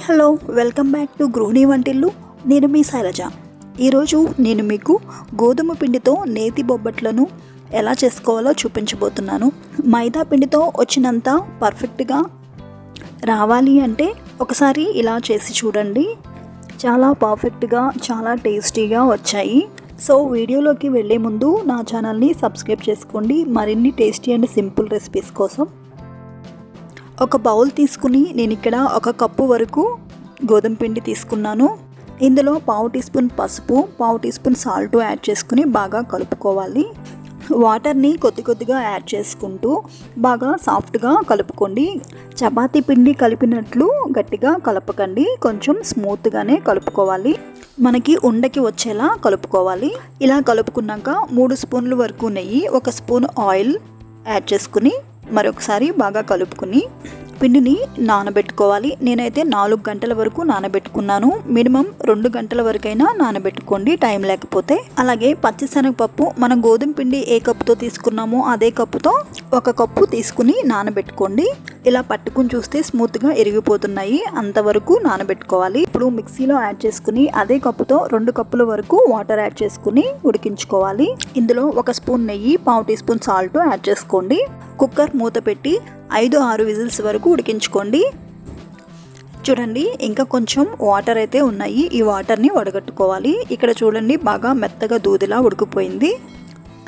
Hi hello welcome back to Gruhini Vantillu. నేను మీ శైలజ ఈరోజు నేను మీకు గోధుమ పిండితో నేతి బొబ్బట్లను ఎలా చేసుకోవాలో చూపించబోతున్నాను. మైదా పిండితో వచ్చినంత పర్ఫెక్ట్గా రావాలి అంటే ఒకసారి ఇలా చేసి చూడండి. చాలా పర్ఫెక్ట్గా చాలా టేస్టీగా వచ్చాయి. సో వీడియోలోకి వెళ్ళే ముందు నా ఛానల్ని సబ్స్క్రైబ్ చేసుకోండి. మరిన్ని టేస్టీ అండ్ సింపుల్ రెసిపీస్ కోసం ఒక బౌల్ తీసుకుని నేను ఇక్కడ ఒక కప్పు వరకు గోధుమ పిండి తీసుకున్నాను. ఇందులో పావు టీ స్పూన్ పసుపు పావు టీ స్పూన్ సాల్ట్ యాడ్ చేసుకుని బాగా కలుపుకోవాలి. వాటర్ని కొద్ది కొద్దిగా యాడ్ చేసుకుంటూ బాగా సాఫ్ట్గా కలుపుకోండి. చపాతీ పిండి కలిపినట్లు గట్టిగా కలపకండి. కొంచెం స్మూత్గానే కలుపుకోవాలి. మనకి ఉండకి వచ్చేలా కలుపుకోవాలి. ఇలా కలుపుకున్నాక మూడు స్పూన్ల వరకు నెయ్యి ఒక స్పూన్ ఆయిల్ యాడ్ చేసుకుని మరొకసారి బాగా కలుపుకుని పిండిని నానబెట్టుకోవాలి. నేనైతే నాలుగు గంటల వరకు నానబెట్టుకున్నాను. మినిమం రెండు గంటల వరకైనా నానబెట్టుకోండి. టైం లేకపోతే. అలాగే పచ్చిశనగపప్పు మనం గోధుమ పిండి ఏ కప్పుతో తీసుకున్నామో అదే కప్పుతో ఒక కప్పు తీసుకుని నానబెట్టుకోండి. ఇలా పట్టుకుని చూస్తే స్మూత్గా ఎరిగిపోతున్నాయి. అంతవరకు నానబెట్టుకోవాలి. ఇప్పుడు మిక్సీలో యాడ్ చేసుకుని అదే కప్పుతో రెండు కప్పుల వరకు వాటర్ యాడ్ చేసుకుని ఉడికించుకోవాలి. ఇందులో ఒక స్పూన్ నెయ్యి పావు టీ స్పూన్ సాల్ట్ యాడ్ చేసుకోండి. కుక్కర్ మూత పెట్టి ఐదు ఆరు విజిల్స్ వరకు ఉడికించుకోండి. చూడండి ఇంకా కొంచెం వాటర్ అయితే ఉన్నాయి. ఈ వాటర్ని వడగట్టుకోవాలి. ఇక్కడ చూడండి బాగా మెత్తగా దూదిలా ఉడికిపోయింది.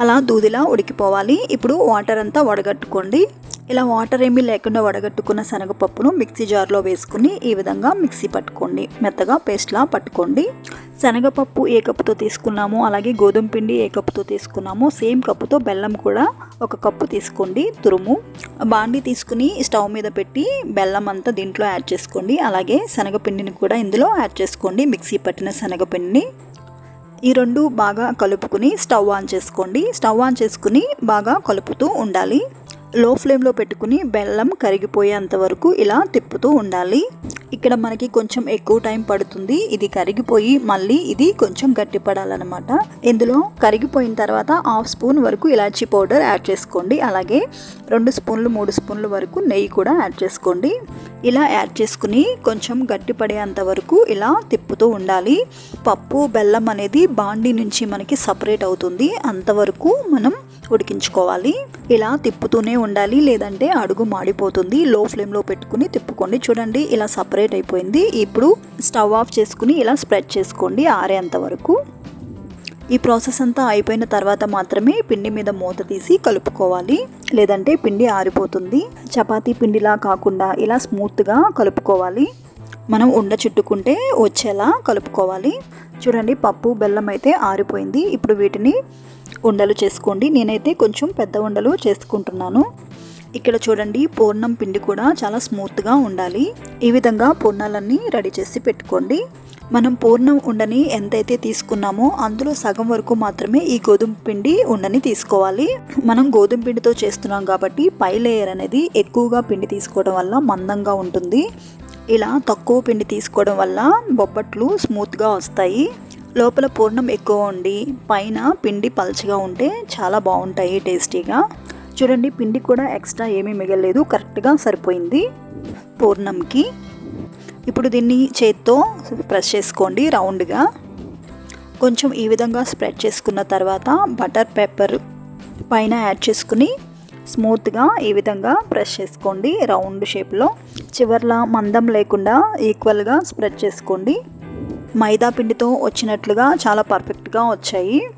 అలా దూదిలా ఉడికిపోవాలి. ఇప్పుడు వాటర్ అంతా వడగట్టుకోండి. ఇలా వాటర్ ఏమీ లేకుండా వడగట్టుకున్న శనగపప్పును మిక్సీ జార్లో వేసుకుని ఈ విధంగా మిక్సీ పట్టుకోండి. మెత్తగా పేస్ట్లా పట్టుకోండి. శనగపప్పు ఏ కప్పుతో తీసుకున్నాము అలాగే గోధుమ పిండి ఏ కప్పుతో తీసుకున్నాము సేమ్ కప్పుతో బెల్లం కూడా ఒక కప్పు తీసుకోండి. తురుము. బాండి తీసుకుని స్టవ్ మీద పెట్టి బెల్లం అంతా దీంట్లో యాడ్ చేసుకోండి. అలాగే శనగపిండిని కూడా ఇందులో యాడ్ చేసుకోండి. మిక్సీ పట్టిన శనగపిండిని ఈ రెండు బాగా కలుపుకుని స్టవ్ ఆన్ చేసుకోండి. స్టవ్ ఆన్ చేసుకుని బాగా కలుపుతూ ఉండాలి. లో ఫ్లేమ్లో పెట్టుకుని బెల్లం కరిగిపోయేంత వరకు ఇలా తిప్పుతూ ఉండాలి. ఇక్కడ మనకి కొంచెం ఎక్కువ టైం పడుతుంది. ఇది కరిగిపోయి మళ్ళీ ఇది కొంచెం గట్టిపడాలన్నమాట. ఇందులో కరిగిపోయిన తర్వాత హాఫ్ స్పూన్ వరకు ఇలాచీ పౌడర్ యాడ్ చేసుకోండి. అలాగే రెండు స్పూన్లు మూడు స్పూన్లు వరకు నెయ్యి కూడా యాడ్ చేసుకోండి. ఇలా యాడ్ చేసుకుని కొంచెం గట్టిపడేంత వరకు ఇలా తిప్పుతూ ఉండాలి. పప్పు బెల్లం అనేది బాండీ నుంచి మనకి సపరేట్ అవుతుంది. అంతవరకు మనం ఉడికించుకోవాలి. ఇలా తిప్పుతూనే ఉండాలి లేదంటే అడుగు మాడిపోతుంది. లో ఫ్లేమ్లో పెట్టుకుని తిప్పుకోండి. చూడండి ఇలా సపరేట్ అయిపోయింది. ఇప్పుడు స్టవ్ ఆఫ్ చేసుకుని ఇలా స్ప్రెడ్ చేసుకోండి ఆరేంత వరకు. ఈ ప్రాసెస్ అంతా అయిపోయిన తర్వాత మాత్రమే పిండి మీద మూత తీసి కలుపుకోవాలి. లేదంటే పిండి ఆరిపోతుంది. చపాతీ పిండిలా కాకుండా ఇలా స్మూత్గా కలుపుకోవాలి. మనం ఉండ చుట్టుకుంటే వచ్చేలా కలుపుకోవాలి. చూడండి పప్పు బెల్లం అయితే ఆరిపోయింది. ఇప్పుడు వీటిని ఉండలు చేసుకోండి. నేనైతే కొంచెం పెద్ద ఉండలు చేసుకుంటున్నాను. ఇక్కడ చూడండి పూర్ణం పిండి కూడా చాలా స్మూత్గా ఉండాలి. ఈ విధంగా పూర్ణాలన్నీ రెడీ చేసి పెట్టుకోండి. మనం పూర్ణం ఉండని ఎంతైతే తీసుకున్నామో అందులో సగం వరకు మాత్రమే ఈ గోధుమ పిండి ఉండని తీసుకోవాలి. మనం గోధుమ పిండితో చేస్తున్నాం కాబట్టి పై లేయర్ అనేది ఎక్కువగా పిండి తీసుకోవడం వల్ల మందంగా ఉంటుంది. ఇలా తక్కువ పిండి తీసుకోవడం వల్ల బొబ్బట్లు స్మూత్గా వస్తాయి. లోపల పూర్ణం ఎక్కువ ఉండి పైన పిండి పల్చగా ఉంటే చాలా బాగుంటాయి టేస్టీగా. చూడండి పిండి కూడా ఎక్స్ట్రా ఏమీ మిగలలేదు కరెక్ట్గా సరిపోయింది పూర్ణంకి. ఇప్పుడు దీన్ని చేత్తో ప్రెస్ చేసుకోండి రౌండ్గా. కొంచెం ఈ విధంగా స్ప్రెడ్ చేసుకున్న తర్వాత బటర్ పేపర్ పైన యాడ్ చేసుకుని స్మూత్గా ఈ విధంగా ప్రెస్ చేసుకోండి రౌండ్ షేప్లో. చివర్లా మందం లేకుండా ఈక్వల్గా స్ప్రెడ్ చేసుకోండి. మైదా పిండితో వచ్చినట్లుగా చాలా పర్ఫెక్ట్గా వచ్చాయి.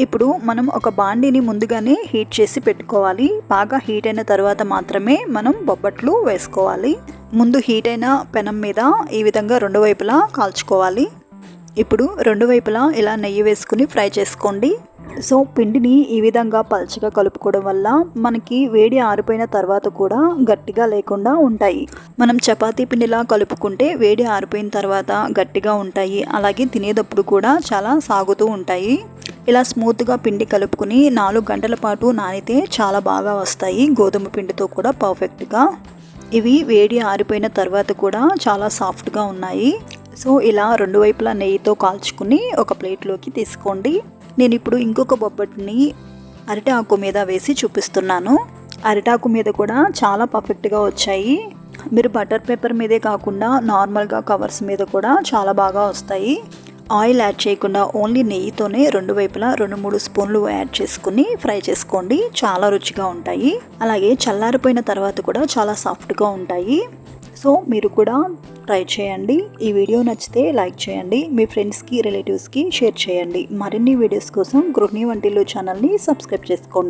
ఇప్పుడు మనం ఒక బాండీని ముందుగానే హీట్ చేసి పెట్టుకోవాలి. బాగా హీట్ అయిన తర్వాత మాత్రమే మనం బొబ్బట్లు వేసుకోవాలి. ముందు హీట్ అయిన పెనం మీద ఈ విధంగా రెండు వైపులా కాల్చుకోవాలి. ఇప్పుడు రెండు వైపులా ఇలా నెయ్యి వేసుకుని ఫ్రై చేసుకోండి. సో పిండిని ఈ విధంగా పల్చగా కలుపుకోవడం వల్ల మనకి వేడి ఆరిపోయిన తర్వాత కూడా గట్టిగా లేకుండా ఉంటాయి. మనం చపాతీ పిండిలా కలుపుకుంటే వేడి ఆరిపోయిన తర్వాత గట్టిగా ఉంటాయి. అలాగే తినేటప్పుడు కూడా చాలా సాగుతూ ఉంటాయి. ఇలా స్మూత్గా పిండి కలుపుకుని నాలుగు గంటల పాటు నానితే చాలా బాగా వస్తాయి. గోధుమ పిండితో కూడా పర్ఫెక్ట్గా. ఇవి వేడి ఆరిపోయిన తర్వాత కూడా చాలా సాఫ్ట్గా ఉన్నాయి. సో ఇలా రెండు వైపులా నెయ్యితో కాల్చుకుని ఒక ప్లేట్లోకి తీసుకోండి. నేను ఇప్పుడు ఇంకొక బొబ్బటిని అరిటాకు ఆకు మీద వేసి చూపిస్తున్నాను. అరిటాకు మీద కూడా చాలా పర్ఫెక్ట్గా వచ్చాయి. మీరు బటర్ పేపర్ మీదే కాకుండా నార్మల్గా కవర్స్ మీద కూడా చాలా బాగా వస్తాయి. ఆయిల్ యాడ్ చేయకుండా ఓన్లీ నెయ్యితోనే రెండు వైపులా రెండు మూడు స్పూన్లు యాడ్ చేసుకుని ఫ్రై చేసుకోండి. చాలా రుచిగా ఉంటాయి. అలాగే చల్లారిపోయిన తర్వాత కూడా చాలా సాఫ్ట్గా ఉంటాయి. సో మీరు కూడా ట్రై చేయండి. ఈ వీడియో నచ్చితే లైక్ చేయండి. మీ ఫ్రెండ్స్కి రిలేటివ్స్కి షేర్ చేయండి. మరిన్ని వీడియోస్ కోసం గృహిణి వంటిల్లు ఛానల్ని సబ్స్క్రైబ్ చేసుకోండి.